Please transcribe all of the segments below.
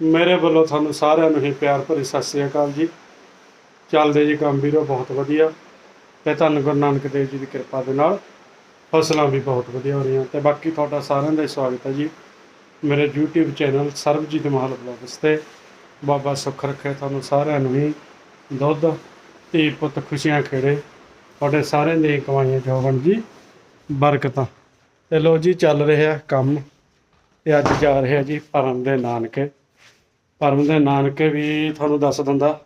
ਮੇਰੇ ਵੱਲੋਂ ਤੁਹਾਨੂੰ ਸਾਰਿਆਂ ਨੂੰ ਹੀ ਪਿਆਰ ਭਰੀ ਸਤਿ ਸ੍ਰੀ ਅਕਾਲ ਜੀ। ਚੱਲਦੇ ਜੀ ਕੰਮ ਵੀਰੋ, ਬਹੁਤ ਵਧੀਆ। ਤੇ ਧੰਨ ਗੁਰੂ ਨਾਨਕ ਦੇਵ ਜੀ ਦੀ ਕਿਰਪਾ ਦੇ ਨਾਲ ਫਸਲਾਂ ਵੀ ਬਹੁਤ ਵਧੀਆ ਹੋ ਰਹੀਆਂ ਤੇ ਬਾਕੀ ਤੁਹਾਡਾ ਸਾਰਿਆਂ ਦਾ ਹੀ ਸਵਾਗਤ ਹੈ ਜੀ। ਮੇਰੇ YouTube channel Sarabjit Mahal blogs ਤੇ ਬਾਬਾ ਸੁੱਖ ਰੱਖੇ ਤੁਹਾਨੂੰ ਸਾਰਿਆਂ ਨੂੰ ਹੀ ਦੁੱਧ, ਧੀ ਪੁੱਤ ਖੁਸ਼ੀਆਂ ਖੇੜੇ। ਤੁਹਾਡੇ ਸਾਰਿਆਂ ਦੀ ਕਮਾਈਆਂ ਜੋਬਨ ਜੀ, ਬਰਕਤਾਂ। ਤੇ ਲੋ ਜੀ, ਚੱਲ ਰਿਹਾ ਕੰਮ ਤੇ ਅੱਜ ਜਾ ਰਿਹਾ ਜੀ ਪਰਮ ਦੇ ਨਾਨਕੇ। ਪਰਮ ਦੇ ਨਾਨਕੇ ਵੀ ਤੁਹਾਨੂੰ ਦੱਸ ਦਿੰਦਾ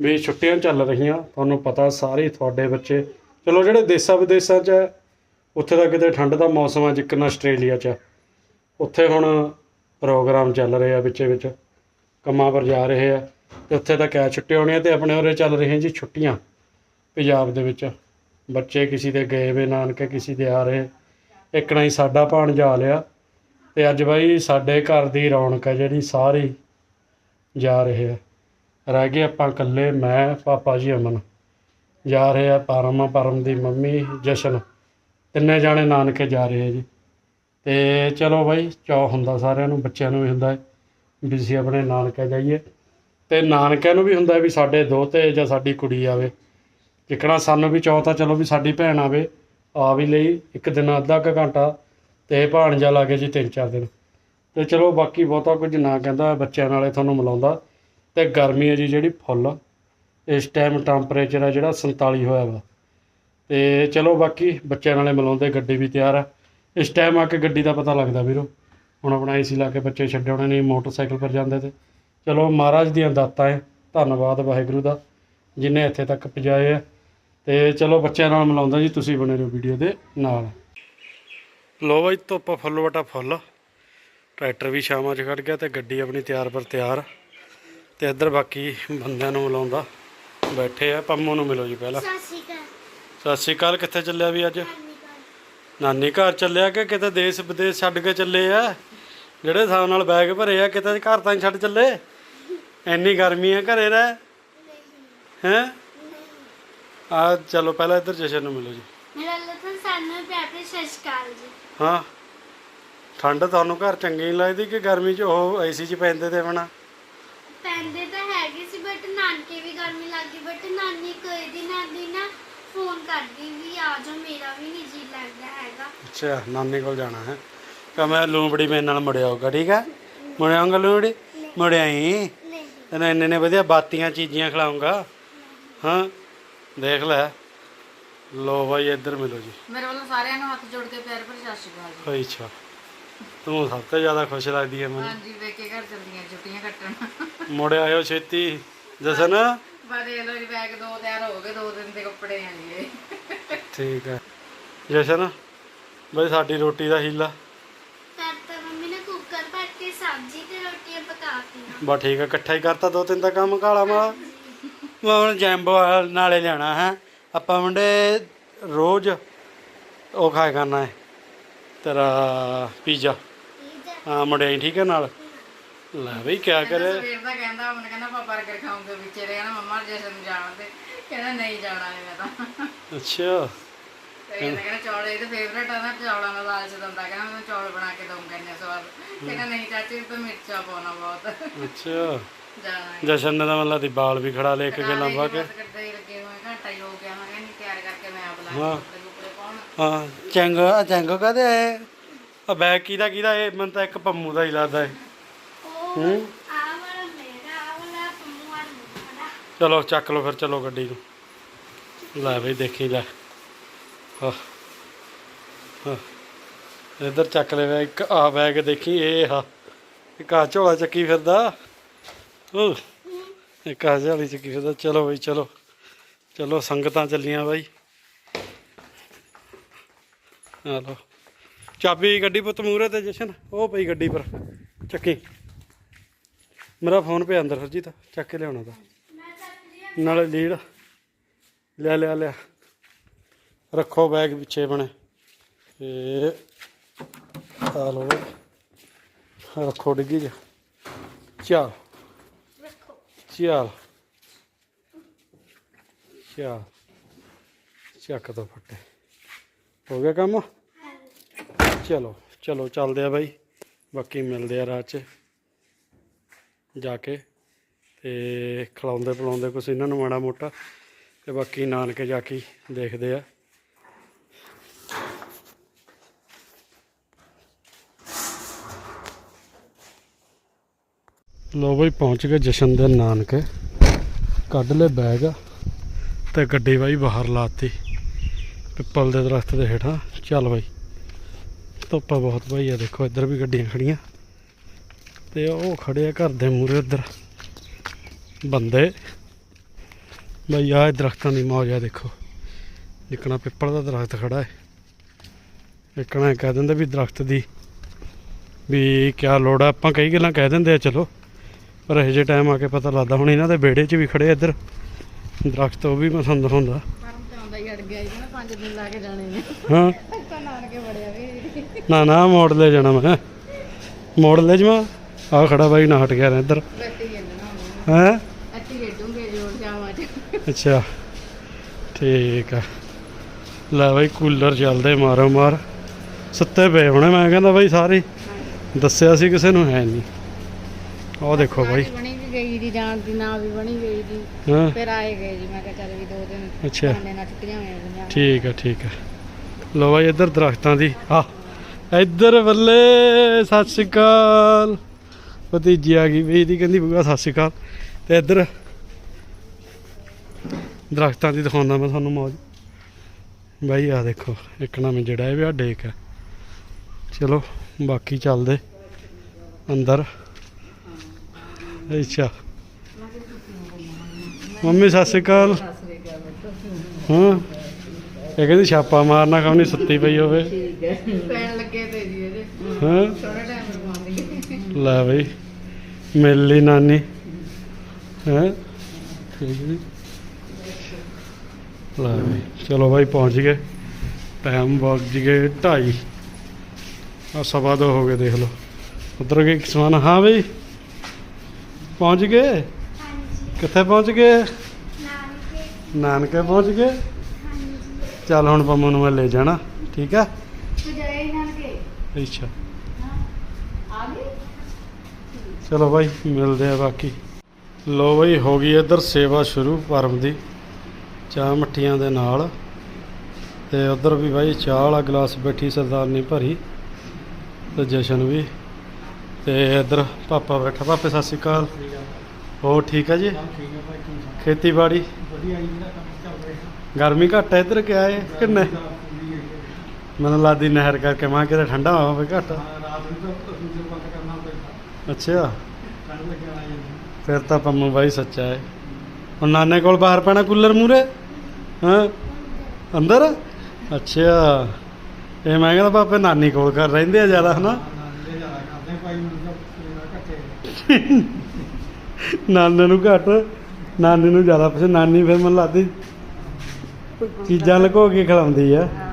ਵੀ ਛੁੱਟੀਆਂ ਚੱਲ ਰਹੀਆਂ, ਤੁਹਾਨੂੰ ਪਤਾ ਸਾਰੇ ਤੁਹਾਡੇ ਬੱਚੇ। ਚਲੋ ਜਿਹੜੇ ਦੇਸਾਂ ਵਿਦੇਸ਼ਾਂ 'ਚ ਉੱਥੇ ਤਾਂ ਕਿਤੇ ਠੰਡ ਦਾ ਮੌਸਮ ਆ ਜਿੱਕਨ ਆਸਟ੍ਰੇਲੀਆ 'ਚ ਉੱਥੇ ਹੁਣ ਪ੍ਰੋਗਰਾਮ ਚੱਲ ਰਹੇ ਆ ਵਿੱਚੇ ਵਿੱਚ, ਕੰਮਾਂ ਪਰ ਜਾ ਰਹੇ ਆ। ਤੇ ਉੱਥੇ ਤਾਂ ਕਿਆ ਛੁੱਟੀਆਂ ਹੋਣੀਆਂ ਤੇ ਆਪਣੇ ਉਰੇ ਚੱਲ ਰਹੀਆਂ ਜੀ ਛੁੱਟੀਆਂ ਪੰਜਾਬ ਦੇ ਵਿੱਚ। ਬੱਚੇ ਕਿਸੇ ਦੇ ਗਏ ਵੇ, ਨਾਨਕੇ ਕਿਸੇ ਦੇ ਆ ਰਹੇ। ਇੱਕ ਨਾ ਹੀ ਸਾਡਾ ਭਾਣ ਜਾ ਲਿਆ। ਤੇ ਅੱਜ ਬਾਈ ਸਾਡੇ ਘਰ ਦੀ ਰੌਣਕ ਹੈ ਜਿਹੜੀ ਸਾਰੀ। ਜਾ ਰਹੇ ਆ। ਰਹਿ ਗਏ ਆਪਾਂ ਇਕੱਲੇ, ਮੈਂ, ਪਾਪਾ ਜੀ, ਅਮਨ। ਜਾ ਰਹੇ ਆ ਪਰਮ ਪਰਮ ਦੀ ਮੰਮੀ ਜਸ਼ਨ। ਤਿੰਨੇ ਜਾਣੇ ਨਾਨਕੇ ਜਾ ਰਹੇ ਆ ਜੀ। ਤੇ ਚਲੋ ਬਾਈ, ਚੌ ਹੁੰਦਾ ਸਾਰਿਆਂ ਨੂੰ, ਬੱਚਿਆਂ ਨੂੰ ਵੀ ਹੁੰਦਾ ਹੈ ਵੀ ਅਸੀਂ ਆਪਣੇ ਨਾਨਕੇ ਜਾਈਏ। ਤੇ ਨਾਨਕਿਆਂ ਨੂੰ ਵੀ ਹੁੰਦਾ ਵੀ ਸਾਡੇ ਦੋਤੇ ਜਾਂ ਸਾਡੀ ਕੁੜੀ ਆਵੇ। ਜਿੱਕਣਾ ਸਾਨੂੰ ਵੀ ਚਾਅ ਤਾਂ ਚਲੋ ਵੀ ਸਾਡੀ ਭੈਣ ਆਵੇ। ਆ ਵੀ ਲਈ ਇੱਕ ਦਿਨ, ਅੱਧਾ ਕੁ ਘੰਟਾ ਤੇ ਭਾਣਜਾ ਲਾ ਕੇ ਜੀ ਤਿੰਨ ਚਾਰ ਦਿਨ। ਤੇ ਚਲੋ ਬਾਕੀ ਬਹੁਤਾ ਕੁਝ ਨਾ ਕਹਿੰਦਾ, ਬੱਚਿਆਂ ਨਾਲੇ ਤੁਹਾਨੂੰ ਮਿਲਾਉਂਦਾ। ਤੇ ਗਰਮੀ ਹੈ ਜੀ ਜਿਹੜੀ ਫੁੱਲ। ਇਸ ਟਾਈਮ ਟੈਂਪਰੇਚਰ ਹੈ ਜਿਹੜਾ 47 ਹੋਇਆ ਵਾ। ਤੇ ਚਲੋ ਬਾਕੀ ਬੱਚਿਆਂ ਨਾਲੇ ਮਿਲਾਉਂਦੇ, ਗੱਡੀ ਵੀ ਤਿਆਰ ਆ। ਇਸ ਟਾਈਮ ਆ ਕੇ ਗੱਡੀ ਦਾ ਪਤਾ ਲੱਗਦਾ ਵੀਰੋ। ਹੁਣ ਆਪਣਾ ਏਸੀ ਲਾ ਕੇ ਬੱਚੇ ਛੱਡੇ ਹੋਣੇ ਨਹੀਂ ਮੋਟਰਸਾਈਕਲ ਪਰ ਜਾਂਦੇ ਤੇ। ਚਲੋ ਮਹਾਰਾਜ ਦੀਆਂ ਦਾਤਾਂ ਹੈ ਧੰਨਵਾਦ ਵਾਹਿਗੁਰੂ ਦਾ, ਜਿਨੇ ਇੱਥੇ ਤੱਕ ਪਹੁੰਚਾਏ ਆ। ਤੇ ਚਲੋ ਬੱਚਿਆਂ ਨਾਲ ਮਿਲਾਉਂਦਾ ਜੀ, ਤੁਸੀਂ ਬਣੇ ਰਹੋ ਵੀਡੀਓ ਦੇ ਨਾਲ। ਲੋ ਬਾਈ, ਧੁੱਪ ਫੁੱਲ ਵਟਾ ਫੁੱਲ। ਟਰੈਕਟਰ ਵੀ ਸ਼ਾਮਾਂ 'ਚ ਖੜ ਗਿਆ ਤੇ ਗੱਡੀ ਆਪਣੀ ਤਿਆਰ ਪਰ ਤਿਆਰ ਤੇ ਇੱਧਰ ਬਾਕੀ ਬੰਦਿਆਂ ਨੂੰ ਮਿਲਾਉਂਦਾ ਬੈਠੇ ਆ। ਪੰਮੂ ਨੂੰ ਮਿਲੋ ਜੀ ਪਹਿਲਾਂ। ਸਤਿ ਸ਼੍ਰੀ ਅਕਾਲ। ਸਤਿ ਸ਼੍ਰੀ ਅਕਾਲ ਕਿੱਥੇ ਚੱਲਿਆ ਵੀ ਅੱਜ? ਨਾਨੀ ਘਰ। ਚੱਲਿਆ ਕਿ ਕਿਤੇ ਦੇਸ਼ ਵਿਦੇਸ਼ ਛੱਡ ਕੇ ਚੱਲੇ ਆ? ਜਿਹੜੇ ਹਿਸਾਬ ਨਾਲ ਬੈਗ ਭਰੇ ਆ ਕਿਤੇ ਘਰ ਤਾਂ ਛੱਡ ਚੱਲੇ? ਇੰਨੀ ਗਰਮੀ ਆ ਘਰੇ ਰਹਿ? ਹੈ? ਆ ਚਲੋ ਪਹਿਲਾਂ ਇੱਧਰ ਜਸ਼ਨ ਨੂੰ ਮਿਲੋ ਜੀ। ਮੇਰਾ ਲੱਤਾਂ ਸਾਨੂੰ ਪਿਆਰ ਸਤਿ ਸ਼੍ਰੀ ਅਕਾਲ ਜੀ। ਹਾਂ। ਠੰਡ ਤੁਹਾਨੂੰ ਘਰ ਚੰਗੀ ਨਹੀਂ ਲੱਗਦੀ ਕਿ ਗਰਮੀ 'ਚ ਉਹ ਏਸੀ 'ਚ ਪੈਂਦੇ ਤੇ ਬਣਾ ਪੈਂਦੇ ਤਾਂ ਹੈਗੇ ਸੀ ਬਟ ਨਾਨਕੇ ਵੀ ਗਰਮੀ ਲੱਗਦੀ ਬਟ ਨਾਨੀ ਕੋਈ ਦੀ ਨਾਨੀ ਨਾ ਫੋਨ ਕਰਦੀ ਵੀ ਆ ਜਾ ਮੇਰਾ ਵੀ ਨਹੀਂ ਜੀ ਲੱਗਦਾ ਹੈਗਾ। ਅੱਛਾ ਨਾਨੀ ਕੋਲ ਜਾਣਾ ਹੈ। ਕਹ ਮੈਂ ਲੂੰਬੜੀ ਮੇਰੇ ਨਾਲ ਮੁੜਿਆ ਹੋਗਾ ਠੀਕ ਆ ਮੁੜਿਆਉਂਗਾ ਲੂੰਬੜੀ? ਮੁੜਿਆਈ ਨਹੀਂ। ਤੈਨੂੰ ਇੰਨੇ ਨੇ ਵਧੀਆ ਬਾਤੀਆਂ ਚੀਜ਼ੀਆਂ ਖਿਲਾਉਂਗਾ ਹਾਂ ਦੇਖ ਲੈ। ਲੋ ਬਾਈ ਇੱਧਰ ਮਿਲੋ ਜੀ। ਮੇਰੇ ਵੱਲੋਂ ਸਾਰਿਆਂ ਨੂੰ ਹੱਥ ਜੋੜ ਕੇ ਪਿਆਰ ਭਰੀ ਸਤਿ ਸ਼੍ਰੀ ਅਕਾਲ ਜੀ। ਅੱਛਾ। ਤੂੰ ਸਭ ਤੋਂ ਜ਼ਿਆਦਾ ਖੁਸ਼ ਲੱਗਦੀ ਹੈ ਮੈਨੂੰ। ਹਾਂਜੀ ਵੇਖੇ ਘਰ ਚੱਲਦੀਆਂ ਛੁੱਟੀਆਂ ਕੱਟਣ। ਮੁੜ ਆਇਓ ਛੇਤੀ। ਜਸਨ? ਬਾ ਦੇ ਲੋ ਜੀ ਬੈਗ ਦੋ ਤਿਆਰ ਹੋ ਗਏ ਦੋ ਦਿਨ ਦੇ ਕੱਪੜੇ ਆ ਜੀ ਠੀਕ ਹੈ। ਜਸ਼ਨ ਬਈ ਸਾਡੀ ਰੋਟੀ ਦਾ ਹੀਲਾ। ਤਾਂ ਤਾਂ ਮੰਮੀ ਨੇ ਕੁੱਕਰ ਭਰ ਕੇ ਸਬਜ਼ੀ ਤੇ ਰੋਟੀਆਂ ਪਕਾਤੀਆਂ ਬਾ ਠੀਕ ਹੈ ਇਕੱਠਾ ਹੀ ਕਰਤਾ ਦੋ ਤਿੰਨ ਦਾ ਕੰਮ ਕਾਲਾ ਮਾਲਾ। ਮੈਂ ਹੁਣ ਜੈਂਬੋ ਨਾਲੇ ਲਿਆਣਾ ਹੈ। ਆਪਾਂ ਮੁੰਡੇ ਰੋਜ਼ ਉਹ ਖਾਇਆ ਕਰਨਾ ਹੈ ਤੇਰਾ ਪੀਜ਼ਾ। ਹੈ ਹਾਂ ਮੁੰਡੇ ਠੀਕ ਹੈ ਨਾਲ। ਲੈ ਬਈ ਕਿਆ ਕਰੇ ਸਵੇਰ ਦਾ ਕਹਿੰਦਾ ਮੈਨੂੰ ਕਹਿੰਦਾ ਪਾਪਾ 버ਗਰ ਖਾਉਂਗੇ ਵਿੱਚੇ ਰਹਿ ਕਹਿੰਦਾ ਮੰਮਾ ਜਸ਼ਨ ਨੂੰ ਜਾਣ ਤੇ। ਕਹਿੰਦਾ ਨਹੀਂ ਜਾਣਾ ਹੈ ਮੈਂ ਤਾਂ। ਅੱਛਾ। ਤੇ ਕਹਿੰਦਾ ਕਹਿੰਦਾ ਚੌਲ ਇਹਦੇ ਫੇਵਰੇਟ ਆ ਨਾ ਚੌਲਾਂ ਦਾ ਲਾਲਚ ਦਿੰਦਾ। ਕਹਿੰਦਾ ਮੈਂ ਚੌਲ ਬਣਾ ਕੇ ਦਊਂਗਾ ਇੰਨੇ ਸਵਾਦ। ਕਹਿੰਦਾ ਨਹੀਂ ਚਾਚੀ ਇਹ ਤਾਂ ਮਿਰਚਾਂ ਪਾਉਣਾ ਬਹੁਤ। ਅੱਛਾ। ਜਾਣਾ ਹੈ। ਜਸ਼ਨ ਨੇ ਤਾਂ ਮਤਲਬ ਦੀ ਬਾਲ ਵੀ ਖੜਾ ਲੈ ਇੱਕ ਗੱਲਾਂ ਪਾ ਕੇ ਬਸ ਕਿੱਦਾਂ ਹੀ ਲੱਗੇ ਹੋਏ ਘੰਟਾ ਹੀ ਹੋ ਗਿਆ। ਮੈਂ ਕਹਿੰਦੀ ਤਿਆਰ ਕਰਕੇ ਮੈਂ ਆਪ ਲਾ ਹਾਂ। ਕੇ ਕੱਪੜੇ ਕੁਪੜੇ ਪਾਉਣ। ਹਾਂ ਚੰਗਾ ਚੰਗਾ ਕਹਦੇ ਆ ਬੈਗ ਕਿਹਦਾ ਕਿਹਦਾ? ਇਹ ਮੈਨੂੰ ਤਾਂ ਇੱਕ ਪੰਮੂ ਦਾ ਹੀ ਲੱਗਦਾ ਹੈ? ਹੂੰ ਆ ਆ ਚਲੋ ਚੱਕ ਲਓ ਫਿਰ ਚਲੋ ਗੱਡੀ ਨੂੰ। ਲੈ ਬਈ ਦੇਖੀ ਲੈ। ਹਾਂ ਹਾਂ ਇੱਧਰ ਚੱਕ ਲੈ ਵੇ ਇੱਕ ਆ ਬੈਗ ਦੇਖੀ ਇਹ ਹਾ ਇੱਕ ਆ ਝੋਲਾ ਚੱਕੀ ਫਿਰਦਾ। ਉਹ ਇੱਕ ਆ ਝੋਲੀ ਚੱਕੀ ਫਿਰਦਾ। ਚਲੋ ਬਈ ਚਲੋ। ਚਲੋ ਸੰਗਤਾਂ ਚੱਲੀਆਂ ਬਾਈ। ਆ ਲਓ। ਚਾਬੀ ਗੱਡੀ ਪੁੱਤ ਮੂਰੇ ਤੇ ਜਸ਼ਨ, ਉਹ ਪਈ ਗੱਡੀ ਪਰ, ਚੱਕੀ। ਮੇਰਾ ਫੋਨ ਪਿਆ ਅੰਦਰ ਹਰਜੀਤ, ਚੱਕ ਕੇ ਲਿਆਉਣਾ ਤਾਂ। ਨਾਲੇ ਲੀੜ, ਲੈ ਲਿਆ ਲਿਆ ਰੱਖੋ ਬੈਗ ਪਿੱਛੇ ਬਣੇ। ਇਹ ਆ ਲੋ ਰੱਖੋ ਡਿੱਗੀ ਜਾ ਚਲ। ਰੱਖੋ ਚੱਲ। ਚਲ। ਚੱਕ ਦੋ ਫੱਟੇ। ਹੋ ਗਿਆ ਕੰਮ? ਚਲੋ ਚਲੋ ਚੱਲਦੇ ਆ ਬਾਈ। ਬਾਕੀ ਮਿਲਦੇ ਆ ਰਾਹ 'ਚ ਜਾ ਕੇ ਤੇ ਖਿਲਾਉਂਦੇ ਪਿਲਾਉਂਦੇ ਕੁਛ ਇਹਨਾਂ ਨੂੰ ਮਾੜਾ ਮੋਟਾ ਤੇ ਬਾਕੀ ਨਾਨਕੇ ਜਾ ਕੇ ਦੇਖਦੇ ਆ। ਲੋ ਬਈ, ਪਹੁੰਚ ਗਏ ਜਸ਼ਨ ਦੇ ਨਾਨਕੇ। ਕੱਢ ਲੈ ਬੈਗ ਤੇ ਗੱਡੀ ਬਾਈ ਬਾਹਰ ਲਾਤੀ। ਪਿੱਪਲ ਦੇ ਦਰਖਤ ਦੇ ਹੇਠਾਂ। ਚੱਲ ਬਾਈ। ਧੁੱਪ ਬਹੁਤ ਬਾਈ ਆ ਦੇਖੋ ਇੱਧਰ ਵੀ ਗੱਡੀਆਂ ਖੜੀਆਂ। ਤੇ ਉਹ ਖੜੇ ਆ ਘਰ ਦੇ ਮੂਹਰੇ ਉੱਧਰ ਬੰਦੇ। ਬਈ ਆਹ ਦਰਖਤਾਂ ਦੀ ਮੌਜ ਆ ਦੇਖੋ। ਜਿੱਕਣਾ ਪਿੱਪਲ ਦਾ ਦਰਖਤ ਖੜਾ ਹੈ। ਇੱਕਣਾ ਕਹਿ ਦਿੰਦੇ ਵੀ ਦਰਖਤ ਦੀ ਵੀ ਕਿਆ ਲੋੜ ਆ। ਆਪਾਂ ਕਈ ਗੱਲਾਂ ਕਹਿ ਦਿੰਦੇ ਆ ਚਲੋ। ਪਰ ਇਹੋ ਜਿਹੇ ਟਾਈਮ ਆ ਕੇ ਪਤਾ ਲੱਗਦਾ। ਹੁਣ ਇਹਨਾਂ ਦੇ ਵਿਹੜੇ 'ਚ ਵੀ ਖੜੇ ਇੱਧਰ। ਦਰਖਤ ਉਹ ਵੀ ਪਸੰਦ ਹੁੰਦਾ ਪਰਮ ਤੇ ਆਉਂਦਾ ਹੀ ਅੜ ਗਿਆ ਜੀ ਨਾ 5 ਦਿਨ ਲਾ ਕੇ ਜਾਣੇ ਨੇ। ਹਾਂ। ਤਾਂ ਨਾਨਕੇ ਬੜਿਆ ਵੀ। ਨਾ ਨਾ ਮੋੜ ਲੈ ਜਾਣਾ ਮੈਂ। ਮੋੜ ਲੈ ਜਮਾ। ਆ ਖੜਾ ਬਾਈ ਨਾ ਹਟ ਗਿਆ ਨਾ ਇੱਧਰ। ਹੈ? ਅੱਛਾ। ਠੀਕ ਆ। ਲੈ ਬਾਈ ਕੂਲਰ ਚੱਲਦੇ ਮਾਰੋ ਮਾਰ। ਸੁੱਤੇ ਪਏ ਹੋਣੇ ਮੈਂ ਕਹਿੰਦਾ ਬਾਈ ਸਾਰੇ। ਦੱਸਿਆ ਸੀ ਕਿਸੇ ਨੂੰ ਹੈ ਨਹੀਂ। ਉਹ ਦੇਖੋ ਬਾਈ। ਸਾਰੀ ਬਣੀ ਵੀ ਗਈ ਦੀ ਜਾਣ ਦੀ ਨਾ ਵੀ ਬਣੀ ਗਈ ਦੀ। ਹਾਂ। ਫਿਰ ਆਏ ਗਏ ਜੀ ਮੈਂ ਕਿਹਾ ਚੱਲ ਵੀ ਦੋ ਦਿਨ ਅੱਛਾ। ਖਾਣੇ ਨਾਲ ਛੁੱਟੀਆਂ ਹੋਈਆਂ ਗਈਆਂ। ਠੀਕ ਆ ਠੀਕ ਆ। ਲੋ ਬਾਈ ਇੱਧਰ ਦਰਖਤਾਂ ਦੀ। ਆ ਇੱਧਰ ਬੱਲੇ ਸਤਿ ਸ਼੍ਰੀ ਅਕਾਲ। ਭਤੀਜੀ ਆ ਗਈ ਵੀ ਇਹਦੀ ਕਹਿੰਦੀ ਬੁਗਾ ਸਤਿ ਸ਼੍ਰੀ ਅਕਾਲ। ਤੇ ਇੱਧਰ ਦਰਖਤਾਂ ਦੀ ਦਿਖਾਉਂਦਾ ਮੈਂ ਤੁਹਾਨੂੰ ਮੌਜ। ਬਾਈ ਆ ਦੇਖੋ ਇੱਕ ਨਵੇਂ ਜਿਹੜਾ ਇਹ ਵੀ ਆ ਡੇਕ ਹੈ। ਚਲੋ ਬਾਕੀ ਚੱਲਦੇ ਅੰਦਰ। ਅੱਛਾ। ਮੰਮੀ ਸਤਿ ਸ਼੍ਰੀ ਅਕਾਲ। ਹਾਂ। ਇਹ ਕਹਿੰਦੀ ਛਾਪਾ ਮਾਰਨਾ ਕੰਮ ਨਹੀਂ ਸੁੱਤੀ ਪਈ ਹੋਵੇ। ਪੈਣ ਲੱਗੇ ਤੇ ਜੀ ਇਹਦੇ। ਹਾਂ। ਥੋੜਾ ਟਾਈਮ ਰਵਾਂਗੇ ਲੈ ਬਈ ਮਿਲ ਲਈ ਨਾਨੀ। ਹੈ? ਠੀਕ ਜੀ। ਲੈ ਬਈ ਚਲੋ ਬਾਈ ਪਹੁੰਚ ਗਏ। ਟਾਈਮ ਵਗ ਗਏ ਢਾਈ। ਆ ਸਵਾ ਦੋ ਹੋ ਗਏ ਦੇਖ ਲਓ। ਉਧਰ ਗਏ ਸਮਾਨ? ਹਾਂ ਬਈ। ਪਹੁੰਚ ਗਏ? ਕਿੱਥੇ ਪਹੁੰਚ ਗਏ? ਨਾਨਕੇ। ਨਾਨਕੇ ਪਹੁੰਚ ਗਏ? ਚੱਲ ਹੁਣ ਪੰਮੂ ਨੂੰ ਮੈਂ ਲੈ ਜਾਣਾ ਠੀਕ ਆ? ਤੂੰ ਜਾਏ ਨਾਨਕੇ। ਅੱਛਾ। ਆ ਗਈ ਚਲੋ ਬਾਈ ਮਿਲਦੇ ਆ ਬਾਕੀ। ਲੋ ਬਾਈ ਹੋ ਗਈ ਇੱਧਰ ਸੇਵਾ ਸ਼ੁਰੂ ਪਰਮ ਦੀ ਚਾਹ ਮੱਠੀਆਂ ਦੇ ਨਾਲ। ਤੇ ਉਧਰ ਵੀ ਬਾਈ ਚਾਹ ਵਾਲਾ ਗਲਾਸ ਬੈਠੀ ਸਰਦਾਰਨੀ ਭਰੀ ਤੇ ਜਸ਼ਨ ਵੀ। ਤੇ ਇੱਧਰ ਪਾਪਾ ਬੈਠਾ। ਪਾਪੇ ਸਤਿ ਸ਼੍ਰੀ ਅਕਾਲ। ਹੋਰ ਠੀਕ ਆ ਜੀ? ਖੇਤੀਬਾੜੀ? ਗਰਮੀ ਘੱਟ ਹੈ ਇੱਧਰ ਕਿਆ ਹੈ ਕਿੰਨੇ ਮੈਨੂੰ ਲੱਗਦੀ ਨਹਿਰ ਕਰਕੇ ਮਾਂ ਕਿਤੇ ਠੰਡਾ ਹੋਵੇ ਘੱਟ। ਅੱਛਾ। ਫਿਰ ਤਾਂ ਪੰਮੂ ਬਾਈ ਸੱਚਾ ਹੈ ਹੁਣ ਨਾਨੇ ਕੋਲ ਬਾਹਰ ਪੈਣਾ ਕੂਲਰ ਮੂਰੇ ਹਾਂ? ਅੰਦਰ? ਅੱਛਾ। ਇਹ ਮੈਂ ਕਹਿੰਦਾ ਪਾਪੇ ਨਾਨੀ ਕੋਲ ਕਰ ਰਹਿੰਦੇ ਆ ਜ਼ਿਆਦਾ, ਹਨਾ? ਨਾਨੇ ਨੂੰ ਘੱਟ, ਨਾਨੀ ਨੂੰ ਜ਼ਿਆਦਾ ਪਸੰਦ, ਨਾਨੀ ਫਿਰ ਮੈਨੂੰ ਲਾਦੀ ਚੀਜ਼ਾਂ ਲੁਕੋ ਕੇ ਖਿਲਾਉਂਦੀ ਆ। ਹਾਂ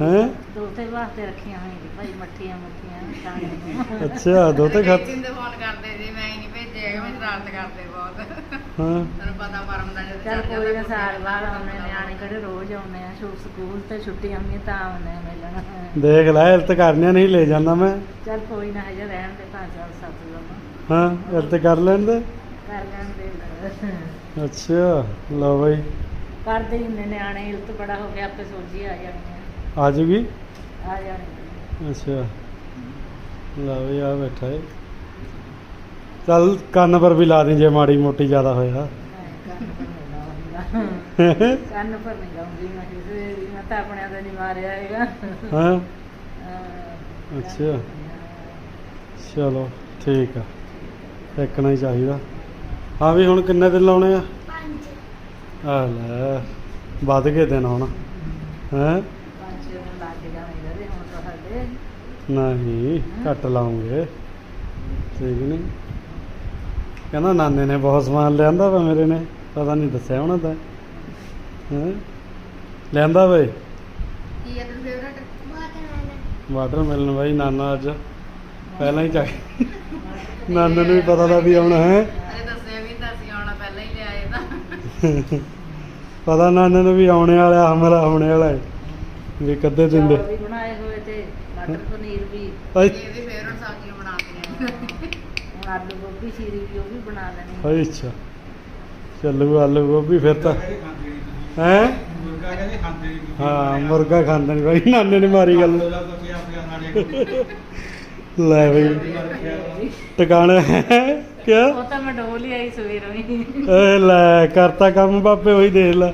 ਹਾਂ। ਹੈ? ਦੋਤੇ ਵਾਸਤੇ ਰੱਖੀਆਂ ਹੋਈਆਂ ਜੀ ਭਾਈ ਮੱਠੀਆਂ ਮੱਠੀਆਂ ਅੱਛਾ ਦੋਤੇ ਖਾਤ ਦਿਨ ਦੇ ਫੋਨ ਕਰਦੇ ਜੀ ਮੈਂ ਹੀ ਨਹੀਂ ਭੇਜਿਆ ਹੈਗਾ ਮੈਂ ਸ਼ਰਾਰਤ ਕਰਦੇ ਬਹੁਤ। ਹਾਂ। ਤੈਨੂੰ ਪਤਾ ਪਰਮ ਦਾ ਜਦ ਚੱਲ ਕੋਈ ਨਾ ਸਾਲ ਬਾਅਦ ਆਉਂਦੇ ਨਿਆਣੇ ਕਿਹੜੇ ਰੋਜ਼ ਆਉਂਦੇ ਆ ਸ਼ੁਭ ਸਕੂਲ ਤੇ ਛੁੱਟੀਆਂ ਹੁੰਦੀਆਂ ਤਾਂ ਆਉਂਦੇ ਆ ਮਿਲਣ। ਦੇਖ ਲੈ ਇਲਤ ਕਰਨਿਆ ਨਹੀਂ ਲੈ ਜਾਂਦਾ ਮੈਂ। ਚੱਲ ਕੋਈ ਨਾ ਹਜੇ ਰਹਿਣ ਦੇ ਤਾਂ ਚੱਲ ਸੱਤ ਲਵਾਂ ਹਾਂ ਇਲਤ ਕਰ ਲੈਣ ਦੇ। ਕਰ ਲੈਂਦੇ ਅੱਛਾ ਲਓ ਬਾਈ। ਕਰਦੇ ਹੀ ਹੁੰਦੇ ਨਿਆਣੇ ਇਲਤ ਬੜਾ ਹੋ ਗਿਆ ਆਪੇ ਸੋਝੀ ਆ ਜਾਣੀ ਆ। ਜੂਗੀ ਆ ਆ। ਜਾਣੀ ਅੱਛਾ। ਲਓ ਬਈ ਆ ਬੈਠਾ ਏ। ਚੱਲ ਕੰਨ ਪਰ ਵੀ ਲਾ ਦੇ ਜੇ ਮਾੜੀ ਮੋਟੀ ਜ਼ਿਆਦਾ ਹੋਇਆ। ਕੰਨ ਪਰ ਨਹੀਂ ਗਾਉਂਦੀ ਮੈਂ ਕਿਸੇ ਦੀ ਮੈਂ ਤਾਂ ਆਪਣਿਆਂ ਦਾ ਨਹੀਂ ਮਾਰਿਆ ਹੈਗਾ। ਹਾਂ। ਅੱਛਾ। ਚਲੋ ਠੀਕ ਆ। ਦੇਖਣਾ ਹੀ ਚਾਹੀਦਾ। ਹਾਂ ਵੀ ਹੁਣ ਕਿੰਨੇ ਦਿਨ ਲਾਉਣੇ ਆ? ਆ ਲੈ ਵੱਧ ਗਏ ਦਿਨ ਹੁਣ ਹੈ? ਪੰਜ ਛੇ ਦਿਨ ਲਾ ਕੇ ਜਾਣੇ ਦੇ ਹੁਣ ਤਾਂ ਸਾਡੇ ਨਹੀਂ ਘੱਟ ਲਾਉਂਗੇ ਠੀਕ ਨਹੀਂ ਕਹਿੰਦਾ ਨਾਨੇ ਨੇ ਬਹੁਤ ਸਮਾਨ ਲਿਆਂਦਾ ਵਾ ਮੇਰੇ ਨੇ ਪਤਾ ਨਹੀਂ ਦੱਸਿਆ ਉਹਨਾਂ ਦਾ ਹੈ? ਲਿਆਂਦਾ ਵੇ ਕੀ ਹੈ ਤੇਰਾ ਫੇਵਰਟ ਵਾਟਰਮੈਲਨ ਵਾਟਰਮੈਲਨ ਬਾਈ ਨਾਨਾ ਅੱਜ ਪਹਿਲਾਂ ਹੀ ਚੱਕ ਨਾਨੇ ਨੂੰ ਵੀ ਪਤਾ ਦਾ ਵੀ ਆਉਣਾ ਹੈ? ਅਰੇ ਦੱਸਿਆ ਵੀ ਤਾਂ ਅਸੀਂ ਆਉਣਾ ਪਹਿਲਾਂ ਹੀ ਪਤਾ ਨਾਨੇ ਨੂੰ ਵੀ ਆਉਣੇ ਵਾਲਾ ਹਮਲਾ ਆਉਣੇ ਵਾਲਾ ਹੈ ਵੀ ਕਦੇ ਦਿਨ ਦੇ ਚੌਲ ਵੀ ਬਣਾਏ ਹੋਏ ਤੇ ਮਟਰ ਪਨੀਰ ਵੀ। ਭਾਈ ਇਹਦੀ ਫੇਵਰਟ ਸਬਜ਼ੀ ਬਣਾਉਂਦੇ ਹੁਣ ਆਲੂ ਗੋਭੀ ਚੀਰੀ ਵੀ ਉਹ ਵੀ ਬਣਾ ਲੈਣੀ। ਅੱਛਾ। ਚੱਲੂ ਆਲੂ ਗੋਭੀ ਫਿਰ ਤਾਂ। ਹੈ? ਮੁਰਗਾ ਕਹਿੰਦੇ ਖਾਂਦੇ ਨਹੀਂ ਹਾਂ ਮੁਰਗਾ ਖਾਂਦਾ ਨਹੀਂ ਬਾਈ ਨਾਨੇ ਨੇ ਮਾਰੀ ਗੱਲ। ਤਾਂ ਨਾਲੇ ਲੈ ਬਈ। ਟਿਕਾਣਾ। ਹੈ ਕਿਆ? ਉਹ ਤਾਂ ਮੈਂ ਡੋਲ ਹੀ ਆਈ ਸਵੇਰੋਂ ਹੀ। ਏ ਲੈ ਕਰਤਾ ਕੰਮ ਬਾਪੇ ਉਹੀ ਦੇਖ ਲੈ।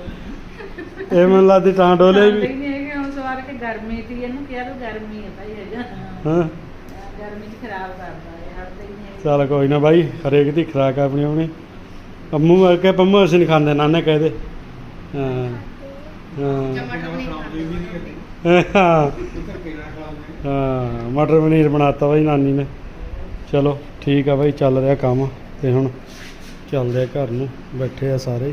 ਇਹ ਮੈਨੂੰ ਲੱਗਦੀ ਤਾਂ ਡੋਲੇ ਵੀ। ਹੀ ਨਹੀਂ ਹੈਗੇ ਹੁਣ ਸਵਾਰ ਕੇ ਗਰਮੀ ਤੀ ਇਹਨੂੰ ਕਿਹਾ ਤੂੰ ਗਰਮੀ ਹੈ ਭਾਈ ਹੈਗਾ ਹਾਂ। ਗਰਮੀ ਚ ਖਰਾਬ ਕਰਦਾ ਹੈ ਹਟਦੇ ਹੀ ਨਹੀਂ ਹੈਗੇ। ਚੱਲ ਕੋਈ ਨਾ ਬਾਈ ਹਰੇਕ ਦੀ ਖੁਰਾਕ ਆਪਣੀ ਆਪਣੀ। ਅੰਮੂ ਮੈਂ ਕਿ ਪੰਮੂ ਅਸੀਂ ਨਹੀਂ ਖਾਂਦੇ ਨਾਨੇ ਕਹਦੇ ਹਾਂ ਹਾਂ। ਖਾਂਦੇ ਵੀ ਨਹੀਂ ਹਾਂ। ਹਾਂ ਮਟਰ ਪਨੀਰ ਬਣਾਤਾ ਬਾਈ ਨਾਨੀ ਨੇ। ਚਲੋ, ਠੀਕ ਆ ਬਾਈ, ਚੱਲ ਰਿਹਾ ਕੰਮ ਤੇ ਹੁਣ ਚੱਲਦੇ ਆ ਘਰ ਨੂੰ, ਬੈਠੇ ਆ ਸਾਰੇ।